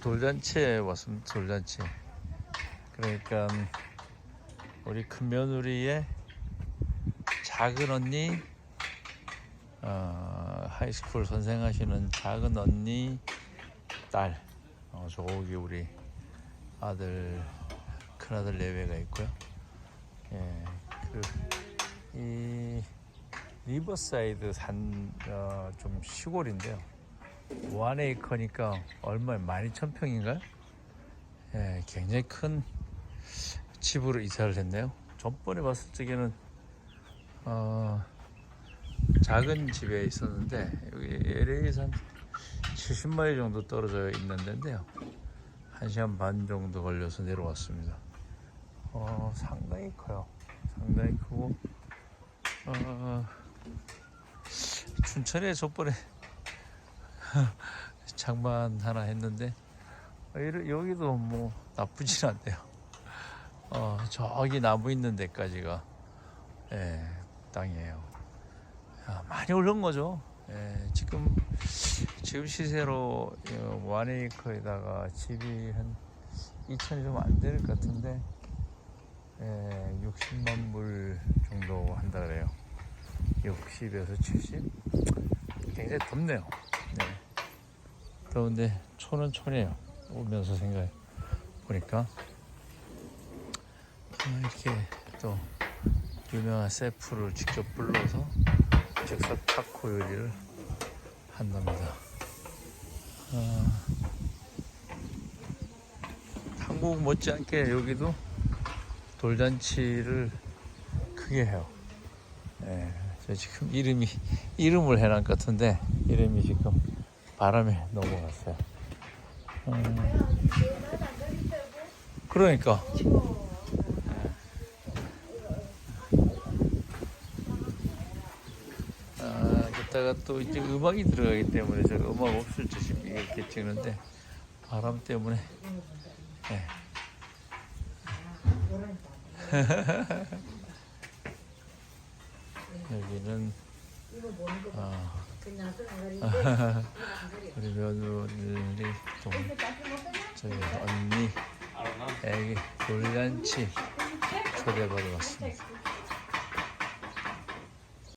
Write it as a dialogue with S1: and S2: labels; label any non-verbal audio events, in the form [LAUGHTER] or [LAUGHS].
S1: 돌잔치에 왔습니다. 돌잔치. 그러니까 우리 큰 며느리의 작은 언니, 어, 하이스쿨 선생하시는 작은 언니 딸, 어, 저기 우리 아들, 큰 아들 내외가 있고요. 예, 그, 이 리버사이드 산, 어, 좀 시골인데요. 원 에이커니까 얼마에 12,000평인가요? 예, 굉장히 큰 집으로 이사를 했네요. 전번에 봤을 적에는 어, 작은 집에 있었는데 여기 LA에서 한 70마일 정도 떨어져 있는 데인데요. 1시간 반 정도 걸려서 내려왔습니다. 어, 상당히 커요. 상당히 크고 어, 춘천에 저번에 [LAUGHS] 장만 하나 했는데 어, 여기도 뭐 나쁘진 않네요. 어, 저기 나무 있는 데까지가 예, 땅이에요. 아, 많이 오른 거죠. 예, 지금 지금 시세로 어, 원에이커에다가 집이 한 2천이 좀 안 될 것 같은데 예, 60만 불 정도 한다 그래요. 60에서 70? 굉장히 덥네요. 네. 더운데 촌은 촌이에요. 오면서 생각해 보니까 아, 이렇게 또 유명한 셰프를 직접 불러서 즉석 타코 요리를 한답니다. 아, 한국 못지않게 여기도 돌잔치를 크게 해요. 예, 저 지금 이름이 이름을 것 같은데 이름이 지금 바람에 넘어갔어요. 음, 그러니까 아, 그다가 또 이제 음악이 들어가기 때문에 제가 음악 없을 때 지금 이렇게 찍는데 바람 때문에 예. [LAUGHS] 여기는 아, [LAUGHS] 우리 며느리 동 저기 언니 애기 돌잔치 초대받아 왔습니다.